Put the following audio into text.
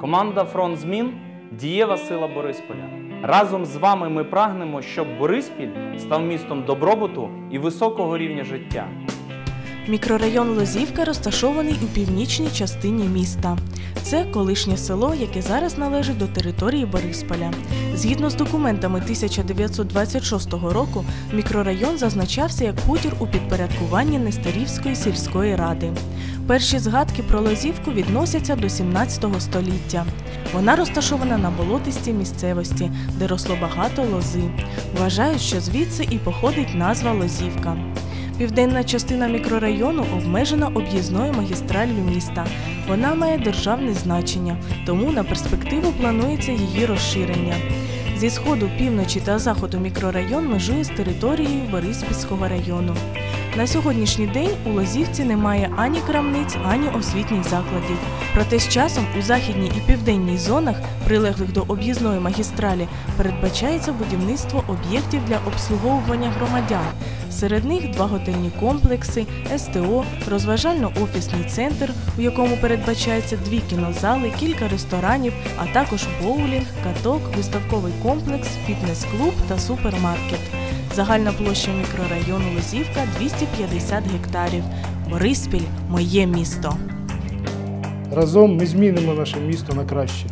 Команда Фронт Змін дієва сила Борисполя. Разом з вами ми прагнемо, щоб Бориспіль став містом добробуту і високого рівня життя. Мікрорайон Лозівка розташований у північній частині міста. Це колишнє село, яке зараз належить до території Борисполя. Згідно з документами 1926 року, мікрорайон зазначався як хутір у підпорядкуванні Нестерівської сільської ради. Перші згадки про Лозівку відносяться до 17 століття. Вона розташована на болотистій місцевості, де росло багато лози. Вважають, що звідси і походить назва Лозівка. Південна частина мікрорайону обмежена об'їзною магістраллю міста. Вона має державне значення, тому на перспективу планується її розширення. Зі сходу, півночі та заходу мікрорайон межує з територією Бориспільського району. На сьогоднішній день у Лозівці немає ані крамниць, ані освітніх закладів. Проте з часом у західній і південній зонах, прилеглих до об'їзної магістралі, передбачається будівництво об'єктів для обслуговування громадян. Серед них два готельні комплекси, СТО, розважально-офісний центр, у якому передбачається дві кінозали, кілька ресторанів, а також боулінг, каток, виставковий комплекс, фітнес-клуб та супермаркет. Загальна площа мікрорайону Лозівка 250 гектарів. Бориспіль моє місто. Разом ми змінимо наше місто на краще.